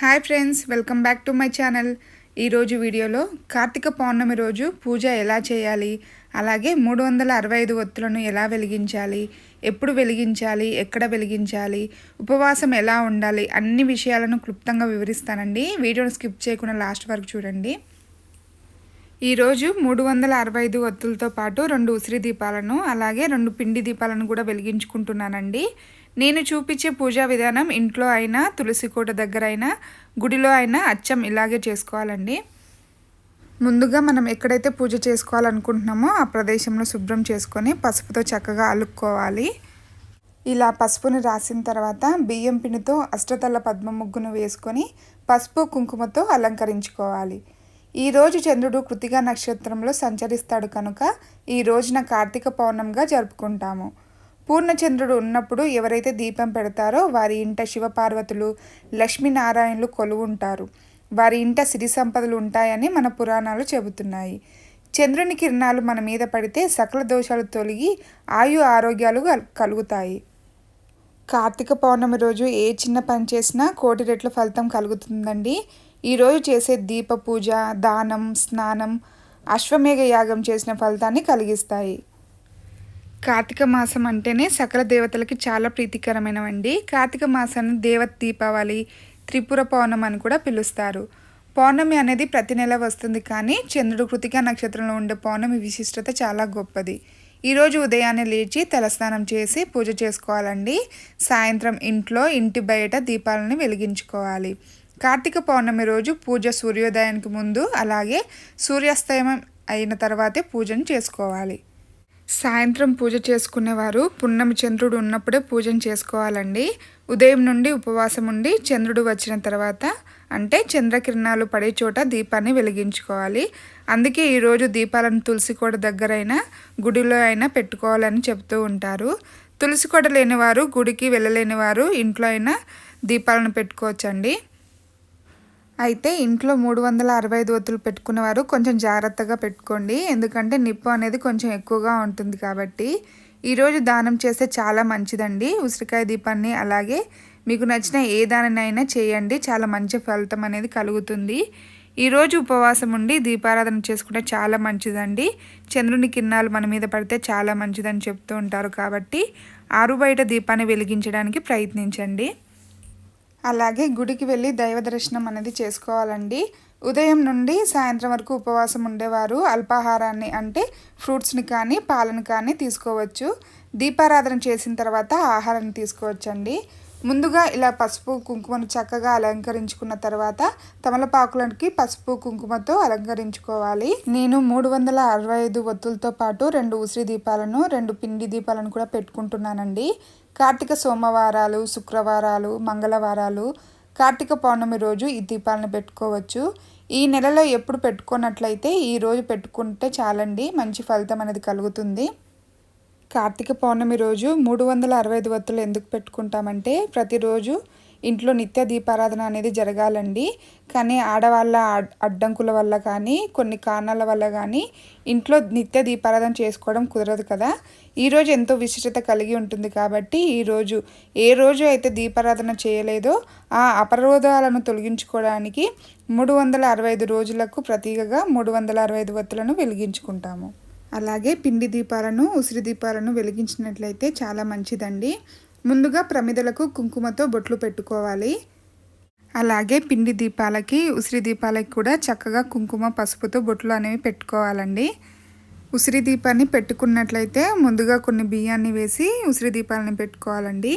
Hi friends welcome back to my channel ఈరోజు వీడియోలో కార్తీక పౌర్ణమి రోజు పూజ ఎలా చేయాలి? అలాగే మూడు వందల అరవై ఐదు ఒత్తులను ఎలా వెలిగించాలి? ఎప్పుడు వెలిగించాలి? ఎక్కడ వెలిగించాలి? ఉపవాసం ఎలా ఉండాలి? అన్ని విషయాలను క్లుప్తంగా వివరిస్తానండి. వీడియోను స్కిప్ చేయకుండా లాస్ట్ వరకు చూడండి. ఈరోజు మూడు వందల అరవై ఐదు ఒత్తులతో పాటు రెండు ఉసిరి దీపాలను అలాగే రెండు పిండి దీపాలను కూడా వెలిగించుకుంటున్నానండి. నేను చూపించే పూజా విధానం ఇంట్లో అయినా తులసి కోట దగ్గర అయినా గుడిలో అయినా అచ్చం ఇలాగే చేసుకోవాలండి. ముందుగా మనం ఎక్కడైతే పూజ చేసుకోవాలనుకుంటున్నామో ఆ ప్రదేశంలో శుభ్రం చేసుకొని పసుపుతో చక్కగా అలుక్కోవాలి. ఇలా పసుపుని రాసిన తర్వాత బియ్యం పిండితో అష్టతల పద్మ ముగ్గును వేసుకొని పసుపు కుంకుమతో అలంకరించుకోవాలి. ఈరోజు చంద్రుడు కృతిగా నక్షత్రంలో సంచరిస్తాడు కనుక ఈ రోజున కార్తీక పౌర్ణంగా జరుపుకుంటాము. పూర్ణచంద్రుడు ఉన్నప్పుడు ఎవరైతే దీపం పెడతారో వారి ఇంట శివపార్వతులు లక్ష్మీనారాయణులు కొలువుంటారు. వారి ఇంట సిరి సంపదలు ఉంటాయని మన పురాణాలు చెబుతున్నాయి. చంద్రుని కిరణాలు మన మీద పడితే సకల దోషాలు తొలగి ఆయు ఆరోగ్యాలు కలుగుతాయి. కార్తీక పౌర్ణమి రోజు ఏ చిన్న పని చేసినా కోటి రెట్ల ఫలితం కలుగుతుందండి. ఈరోజు చేసే దీప పూజ దానం స్నానం అశ్వమేఘ యాగం చేసిన ఫలితాన్ని కలిగిస్తాయి. కార్తీక మాసం అంటేనే సకల దేవతలకి చాలా ప్రీతికరమైనవండి. కార్తీక మాసాన్ని దేవత దీపావళి త్రిపుర పౌర్ణమి అని కూడా పిలుస్తారు. పౌర్ణమి అనేది ప్రతి నెల వస్తుంది కానీ చంద్రుడు కృతిక నక్షత్రంలో ఉండే పౌర్ణమి విశిష్టత చాలా గొప్పది. ఈరోజు ఉదయాన్నే లేచి తలస్నానం చేసి పూజ చేసుకోవాలండి. సాయంత్రం ఇంట్లో ఇంటి బయట దీపాలను వెలిగించుకోవాలి. కార్తీక పౌర్ణమి రోజు పూజ సూర్యోదయానికి ముందు అలాగే సూర్యాస్తమయం అయిన తర్వాతే పూజను చేసుకోవాలి. సాయంత్రం పూజ చేసుకునేవారు. పున్నమి చంద్రుడు ఉన్నప్పుడే పూజను చేసుకోవాలండి. ఉదయం నుండి ఉపవాసం ఉండి చంద్రుడు వచ్చిన తర్వాత అంటే చంద్రకిరణాలు పడే చోట దీపాన్ని వెలిగించుకోవాలి. అందుకే ఈరోజు దీపాలను తులసి కోట దగ్గరైనా గుడిలో అయినా పెట్టుకోవాలని చెప్తూ ఉంటారు. తులసికోట లేనివారు గుడికి వెళ్ళలేని వారు ఇంట్లో అయినా దీపాలను పెట్టుకోవచ్చండి. అయితే ఇంట్లో మూడు వందల అరవై ఐదు ఒత్తులు పెట్టుకునేవారు కొంచెం జాగ్రత్తగా పెట్టుకోండి. ఎందుకంటే నిప్పు అనేది కొంచెం ఎక్కువగా ఉంటుంది కాబట్టి ఈరోజు దానం చేస్తే చాలా మంచిదండి. ఉసిరికాయ దీపాన్ని అలాగే మీకు నచ్చిన ఏ దానినైనా చేయండి. చాలా మంచి ఫలితం అనేది కలుగుతుంది. ఈరోజు ఉపవాసం ఉండి దీపారాధన చేసుకుంటే చాలా మంచిదండి. చంద్రుని కిరణాలు మన మీద పడితే చాలా మంచిదని చెప్తూ ఉంటారు కాబట్టి ఆరు బయట దీపాన్ని వెలిగించడానికి ప్రయత్నించండి. అలాగే గుడికి వెళ్ళి దైవ దర్శనం అనేది చేసుకోవాలండి. ఉదయం నుండి సాయంత్రం వరకు ఉపవాసం ఉండేవారు. అల్పాహారాన్ని అంటే ఫ్రూట్స్ని కానీ పాలను కానీ తీసుకోవచ్చు. దీపారాధన చేసిన తర్వాత ఆహారాన్ని తీసుకోవచ్చండి. ముందుగా ఇలా పసుపు కుంకుమను చక్కగా అలంకరించుకున్న తర్వాత తమలపాకులకి పసుపు కుంకుమతో అలంకరించుకోవాలి. నేను మూడు వందల అరవై ఐదు ఒత్తులతో పాటు రెండు ఉసిరి దీపాలను రెండు పిండి దీపాలను కూడా పెట్టుకుంటున్నానండి. కార్తీక సోమవారాలు శుక్రవారాలు మంగళవారాలు కార్తీక పౌర్ణమి రోజు ఈ దీపాలను పెట్టుకోవచ్చు. ఈ నెలలో ఎప్పుడు పెట్టుకున్నట్లయితే ఈ రోజు పెట్టుకుంటే చాలండి మంచి ఫలితం అనేది కలుగుతుంది. కార్తీక పౌర్ణమి రోజు మూడు వందల అరవై ఐదు వత్తులు ఎందుకు పెట్టుకుంటామంటే ప్రతిరోజు ఇంట్లో నిత్య దీపారాధన అనేది జరగాలండి. కానీ ఆడవాళ్ళ అడ్డంకుల వల్ల కానీ కొన్ని కారణాల వల్ల కానీ ఇంట్లో నిత్య దీపారాధన చేసుకోవడం కుదరదు కదా. ఈరోజు ఎంతో విశిష్టత కలిగి ఉంటుంది కాబట్టి ఈరోజు ఏ రోజు అయితే దీపారాధన చేయలేదో ఆ అపరోధాలను తొలగించుకోవడానికి మూడు వందల అరవై ఐదు రోజులకు ప్రతీకగా మూడు వందల అరవై ఐదు వత్తులను వెలిగించుకుంటాము. అలాగే పిండి దీపాలను ఉసిరి దీపాలను వెలిగించినట్లయితే చాలా మంచిదండి. ముందుగా ప్రమిదలకు కుంకుమతో బొట్లు పెట్టుకోవాలి. అలాగే పిండి దీపాలకి ఉసిరి దీపాలకి కూడా చక్కగా కుంకుమ పసుపుతో బొట్లు అనేవి పెట్టుకోవాలండి. ఉసిరి దీపాన్ని పెట్టుకున్నట్లయితే ముందుగా కొన్ని బియ్యాన్ని వేసి ఉసిరి దీపాలని పెట్టుకోవాలండి.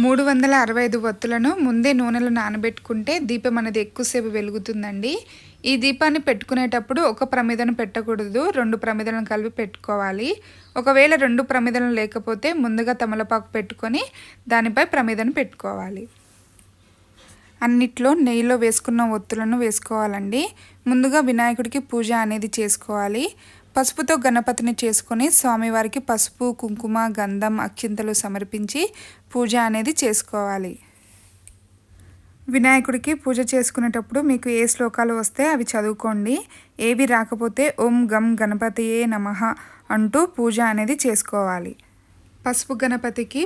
మూడు వందల అరవై ఐదు వత్తులను ముందే నూనెలో నానబెట్టుకుంటే దీపం అనేది ఎక్కువసేపు వెలుగుతుందండి. ఈ దీపాన్ని పెట్టుకునేటప్పుడు ఒక ప్రమిదను పెట్టకూడదు రెండు ప్రమిదలను కలిపి పెట్టుకోవాలి. ఒకవేళ రెండు ప్రమిదలు లేకపోతే ముందుగా తమలపాకు పెట్టుకొని దానిపై ప్రమిదను పెట్టుకోవాలి. అన్నిట్లో నెయ్యిలో వేసుకున్న ఒత్తులను వేసుకోవాలండి. ముందుగా వినాయకుడికి పూజ అనేది చేసుకోవాలి. పసుపుతో గణపతిని చేసుకొని స్వామివారికి పసుపు కుంకుమ గంధం అక్షింతలు సమర్పించి పూజ అనేది చేసుకోవాలి. వినాయకుడికి పూజ చేసుకునేటప్పుడు మీకు ఏ శ్లోకాలు వస్తే అవి చదువుకోండి. ఏవి రాకపోతే ఓం గం గణపతియే నమ అంటూ పూజ అనేది చేసుకోవాలి. పసుపు గణపతికి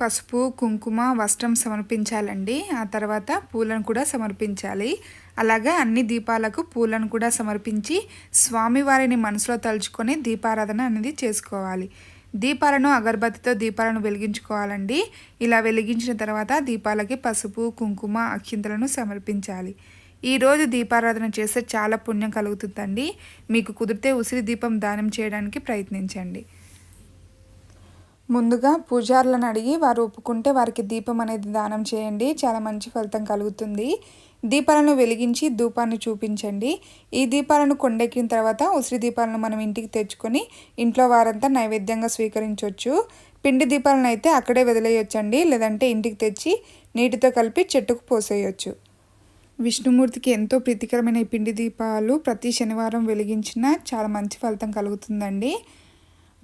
పసుపు కుంకుమ వస్త్రం సమర్పించాలండి. ఆ తర్వాత పూలను కూడా సమర్పించాలి. అలాగే అన్ని దీపాలకు పూలను కూడా సమర్పించి స్వామివారిని మనసులో తలుచుకొని దీపారాధన అనేది చేసుకోవాలి. దీపాలను అగరబత్తితో దీపాలను వెలిగించుకోవాలండి. ఇలా వెలిగించిన తర్వాత దీపాలకి పసుపు కుంకుమ అక్షింతలను సమర్పించాలి. ఈరోజు దీపారాధన చేస్తే చాలా పుణ్యం కలుగుతుందండి. మీకు కుదిరితే ఉసిరి దీపం దానం చేయడానికి ప్రయత్నించండి. ముందుగా పూజారులను అడిగి వారు ఒప్పుకుంటే వారికి దీపం అనేది దానం చేయండి. చాలా మంచి ఫలితం కలుగుతుంది. దీపాలను వెలిగించి ధూపాన్ని చూపించండి. ఈ దీపాలను కొండెక్కిన తర్వాత ఉసిరి దీపాలను మనం ఇంటికి తెచ్చుకొని ఇంట్లో వారంతా నైవేద్యంగా స్వీకరించవచ్చు పిండి దీపాలను అయితే అక్కడే వదిలేయొచ్చండి. లేదంటే ఇంటికి తెచ్చి నీటితో కలిపి చెట్టుకు పోసేయచ్చు. విష్ణుమూర్తికి ఎంతో ప్రీతికరమైన ఈ పిండి దీపాలు ప్రతి శనివారం వెలిగించినా చాలా మంచి ఫలితం కలుగుతుందండి.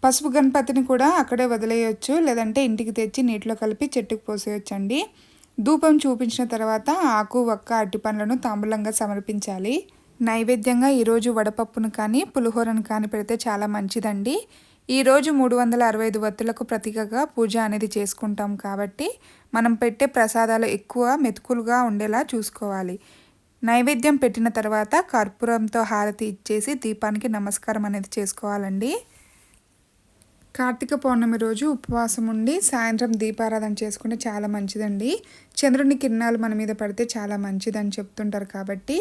పసుపు గణపతిని కూడా అక్కడే వదిలేయచ్చు లేదంటే ఇంటికి తెచ్చి నీటిలో కలిపి చెట్టుకు పోసేయచ్చండి. ధూపం చూపించిన తర్వాత ఆకు వక్క అట్టి పండ్లను తాంబూలంగా సమర్పించాలి. నైవేద్యంగా ఈరోజు వడపప్పును కానీ పులిహోరను కానీ పెడితే చాలా మంచిదండి. ఈరోజు మూడు వందల అరవై ఐదు వత్తులకు ప్రతీకగా పూజ అనేది చేసుకుంటాం కాబట్టి మనం పెట్టే ప్రసాదాలు ఎక్కువ మెతుకులుగా ఉండేలా చూసుకోవాలి. నైవేద్యం పెట్టిన తర్వాత కర్పూరంతో హారతి ఇచ్చేసి దీపానికి నమస్కారం అనేది చేసుకోవాలండి. కార్తీక పౌర్ణమి రోజు ఉపవాసం ఉండి సాయంత్రం దీపారాధన చేసుకుంటే చాలా మంచిదండి. చంద్రుని కిరణాలు మన మీద పడితే చాలా మంచిదని చెప్తుంటారు కాబట్టి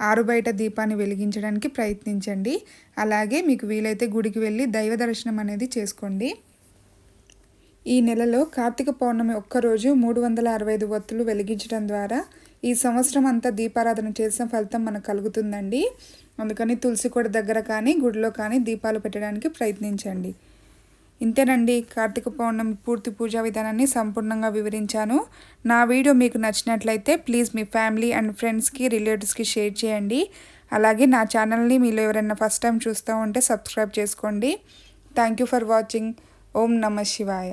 ఆరు బయట దీపాన్ని వెలిగించడానికి ప్రయత్నించండి. అలాగే మీకు వీలైతే గుడికి వెళ్ళి దైవ దర్శనం అనేది చేసుకోండి. ఈ నెలలో కార్తీక పౌర్ణమి ఒక్కరోజు మూడు వందల అరవై ఐదు ఒత్తులు వెలిగించడం ద్వారా ఈ సంవత్సరం అంతా దీపారాధన చేసిన ఫలితం మనకు కలుగుతుందండి. అందుకని తులసి దగ్గర కానీ గుడిలో కానీ దీపాలు పెట్టడానికి ప్రయత్నించండి. ఇంతేనండి. కార్తీక పౌర్ణమి పూర్తి పూజా విధానాన్ని సంపూర్ణంగా వివరించాను. నా వీడియో మీకు నచ్చినట్లయితే ప్లీజ్ మీ ఫ్యామిలీ అండ్ ఫ్రెండ్స్కి రిలేటివ్స్కి షేర్ చేయండి. అలాగే నా ఛానల్ని మీలో ఎవరైనా ఫస్ట్ టైం చూస్తూ ఉంటే సబ్స్క్రైబ్ చేసుకోండి. Thank you for watching. ఓం నమ శివాయ.